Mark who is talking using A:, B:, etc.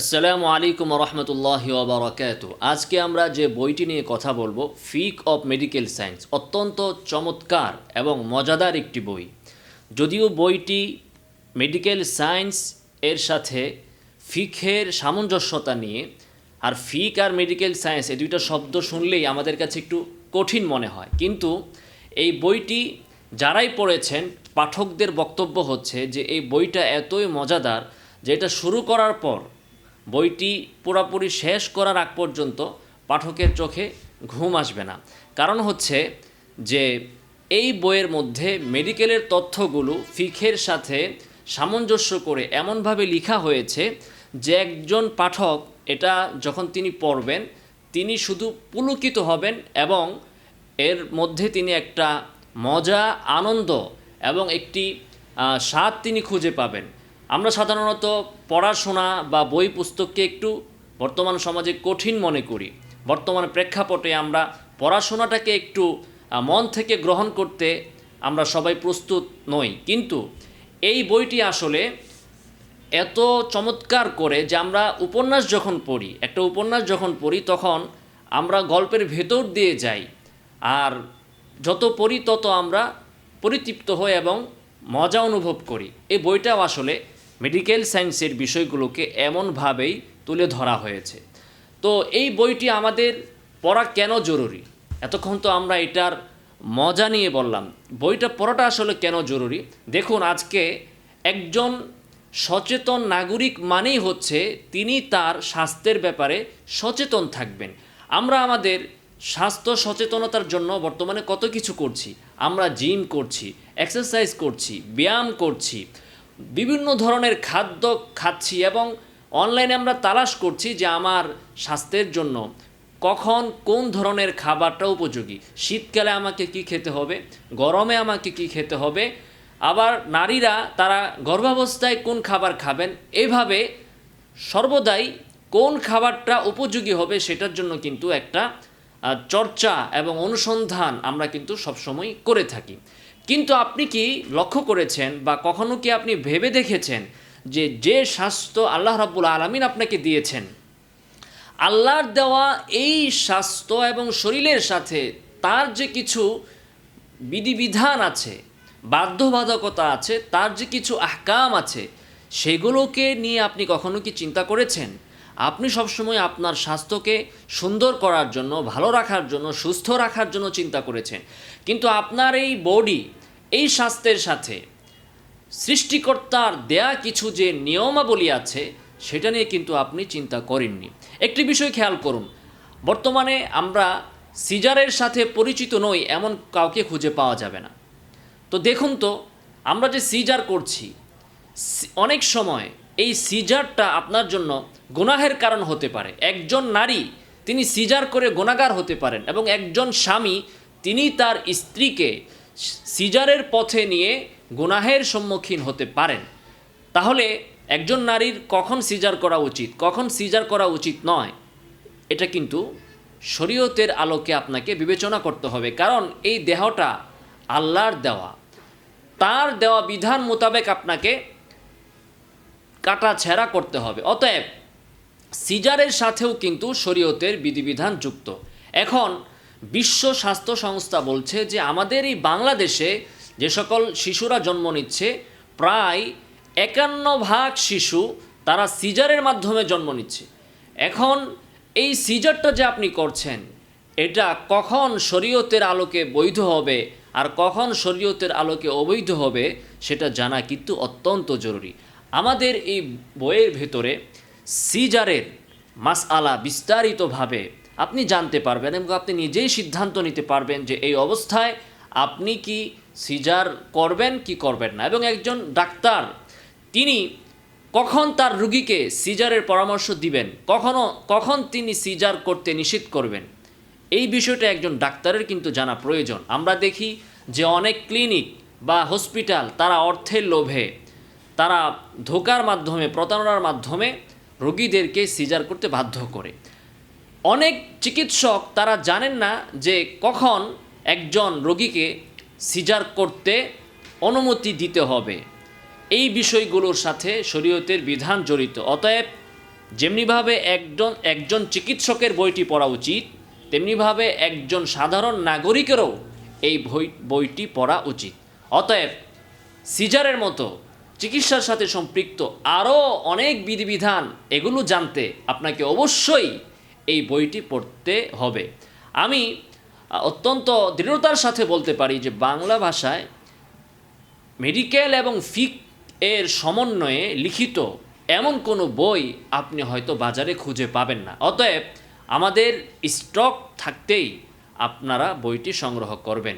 A: আসসালামু আলাইকুম রহমতুল্লাহ বারকাত আজকে আমরা যে বইটি নিয়ে কথা বলব, ফিক অফ মেডিকেল সায়েন্স, অত্যন্ত চমৎকার এবং মজাদার একটি বই। যদিও বইটি মেডিকেল সায়েন্স এর সাথে ফিকের সামঞ্জস্যতা নিয়ে, আর ফিক আর মেডিকেল সায়েন্স এই দুইটা শব্দ শুনলেই আমাদের কাছে একটু কঠিন মনে হয়। কিন্তু এই বইটি যারাই পড়েছেন, পাঠকদের বক্তব্য হচ্ছে যে এই বইটা এতই মজাদার যে এটা শুরু করার পর বইটি পুরোপুরি শেষ করার আগ পর্যন্ত পাঠকের চোখে ঘুম আসবে না। কারণ হচ্ছে যে এই বইয়ের মধ্যে মেডিকেলের তথ্যগুলো ফিখের সাথে সামঞ্জস্য করে এমনভাবে লিখা হয়েছে যে একজন পাঠক এটা যখন তিনি পড়বেন, তিনি শুধু পুলকিত হবেন এবং এর মধ্যে তিনি একটা মজা, আনন্দ এবং একটি স্বাদ তিনি খুঁজে পাবেন। আমরা সাধারণত পড়াশোনা বা বই পুস্তককে একটু বর্তমান সমাজে কঠিন মনে করি। বর্তমান প্রেক্ষাপটে আমরা পড়াশোনাটাকে একটু মন থেকে গ্রহণ করতে আমরা সবাই প্রস্তুত নই। কিন্তু এই বইটি আসলে এত চমৎকার করে যে আমরা উপন্যাস যখন পড়ি, একটা উপন্যাস যখন পড়ি তখন আমরা গল্পের ভেতর দিয়ে যাই। আর যত পড়ি তত আমরা পরিতৃপ্ত হই এবং মজা অনুভব করি। এই বইটাও আসলে মেডিকেল সায়েন্সের বিষয়গুলোকে এমনভাবেই তুলে ধরা হয়েছে। তো এই বইটি আমাদের পড়া কেন জরুরি? এতক্ষণ তো আমরা এটার মজা নিয়ে বললাম। বইটা পড়াটা আসলে কেন জরুরি? দেখুন, আজকে একজন সচেতন নাগরিক মানেই হচ্ছে তিনি তার স্বাস্থ্যের ব্যাপারে সচেতন থাকবেন। আমরা আমাদের স্বাস্থ্য সচেতনতার জন্য বর্তমানে কত কিছু করছি। আমরা জিম করছি, এক্সারসাইজ করছি, ব্যায়াম করছি বিভিন্ন ধরনের খাদ্য খাচ্ছি এবং অনলাইনে আমরা তালাশ করছি যে আমার স্বাস্থ্যের জন্য কখন কোন ধরনের খাবারটা উপযোগী। শীতকালে আমাকে কি খেতে হবে, গরমে আমাকে কি খেতে হবে, আবার নারীরা তারা গর্ভাবস্থায় কোন খাবার খাবেন, এভাবে সর্বদাই কোন খাবারটা উপযোগী হবে সেটার জন্য কিন্তু একটা চর্চা এবং অনুসন্ধান আমরা কিন্তু সবসময় করে থাকি। কিন্তু আপনি কি লক্ষ্য করেছেন বা কখনো কি আপনি ভেবে দেখেছেন যে যে স্বাস্থ্য আল্লাহ রাব্বুল আলমিন আপনাকে দিয়েছেন? আল্লাহর দেওয়া এই স্বাস্থ্য এবং শরীরের সাথে তার যে কিছু বিধিবিধান আছে, বাধ্যবাধকতা আছে, তার যে কিছু আহকাম আছে, সেগুলোকে নিয়ে আপনি কখনো কি চিন্তা করেছেন? আপনি সবসময় আপনার স্বাস্থ্যকে সুন্দর করার জন্য, ভালো রাখার জন্য, সুস্থ রাখার জন্য চিন্তা করেছেন। কিন্তু আপনার এই বডি, এই স্বাস্থ্যের সাথে সৃষ্টিকর্তার দেয়া কিছু যে নিয়মাবলী আছে, সেটা নিয়ে কিন্তু আপনি চিন্তা করেননি। একটি বিষয় খেয়াল করুন, বর্তমানে আমরা সিজারের সাথে পরিচিত নই, এমন কাউকে খুঁজে পাওয়া যাবে না। তো দেখুন তো, আমরা যে সিজার করছি অনেক সময় এই সিজারটা আপনার জন্য গুনাহের কারণ হতে পারে। একজন নারী, তিনি সিজার করে গোনাগার হতে পারেন এবং একজন স্বামী, তিনি তার স্ত্রীকে সিজারের পথে নিয়ে গুনাহের সম্মুখীন হতে পারেন। তাহলে একজন নারীর কখন সিজার করা উচিত, কখন সিজার করা উচিত নয়, এটা কিন্তু শরীয়তের আলোকে আপনাকে বিবেচনা করতে হবে। কারণ এই দেহটা আল্লাহর দেওয়া। তার দেওয়া বিধান মোতাবেক আপনাকে কাটা ছেঁড়া করতে হবে। অতএব, সিজারের সাথেও কিন্তু শরীয়তের বিধিবিধান যুক্ত। এখন, বিশ্ব স্বাস্থ্য সংস্থা বলছে যে, আমাদের এই বাংলাদেশে যে সকল শিশুরা জন্ম নিচ্ছে, প্রায় একান্ন ভাগ শিশু তারা সিজারের মাধ্যমে জন্ম নিচ্ছে। এখন, এই সিজারটা যে আপনি করছেন, এটা কখন শরীয়তের আলোকে বৈধ হবে আর কখন শরীয়তের আলোকে অবৈধ হবে, সেটা জানা কিন্তু অত্যন্ত জরুরি। আমাদের এই বইয়ের ভেতরে সিজারের মাসআলা বিস্তারিতভাবে আপনি জানতে পারবেন এবং আপনি নিজেই সিদ্ধান্ত নিতে পারবেন যে এই অবস্থায় আপনি কি সিজার করবেন, কি করবেন না। এবং একজন ডাক্তার, তিনি কখন তার রুগীকে সিজারের পরামর্শ দিবেন, কখনো, কখন তিনি সিজার করতে নিষেধ করবেন, এই বিষয়টা একজন ডাক্তারের কিন্তু জানা প্রয়োজন। আমরা দেখি যে অনেক ক্লিনিক বা হসপিটাল তারা অর্থের লোভে তারা ধোকার মাধ্যমে, প্রতারণার মাধ্যমে রোগীদেরকে সিজার করতে বাধ্য করে। অনেক চিকিৎসক তারা জানেন না যে কখন একজন রোগীকে সিজার করতে অনুমতি দিতে হবে। এই বিষয়গুলোর সাথে শরীয়তের বিধান জড়িত। অতএব যেমনিভাবে একজন একজন চিকিৎসকের বইটি পড়া উচিত, তেমনিভাবে একজন সাধারণ নাগরিকেরও এই বই, বইটি পড়া উচিত। অতএব সিজারের মতো চিকিৎসার সাথে সম্পৃক্ত আরও অনেক বিধিবিধান, এগুলো জানতে আপনাকে অবশ্যই এই বইটি পড়তে হবে। আমি অত্যন্ত দৃঢ়তার সাথে বলতে পারি যে বাংলা ভাষায় মেডিকেল এবং ফিক এর সমন্বয়ে লিখিত এমন কোনো বই আপনি হয়তো বাজারে খুঁজে পাবেন না। অতএব আমাদের স্টক থাকতেই আপনারা বইটি সংগ্রহ করবেন।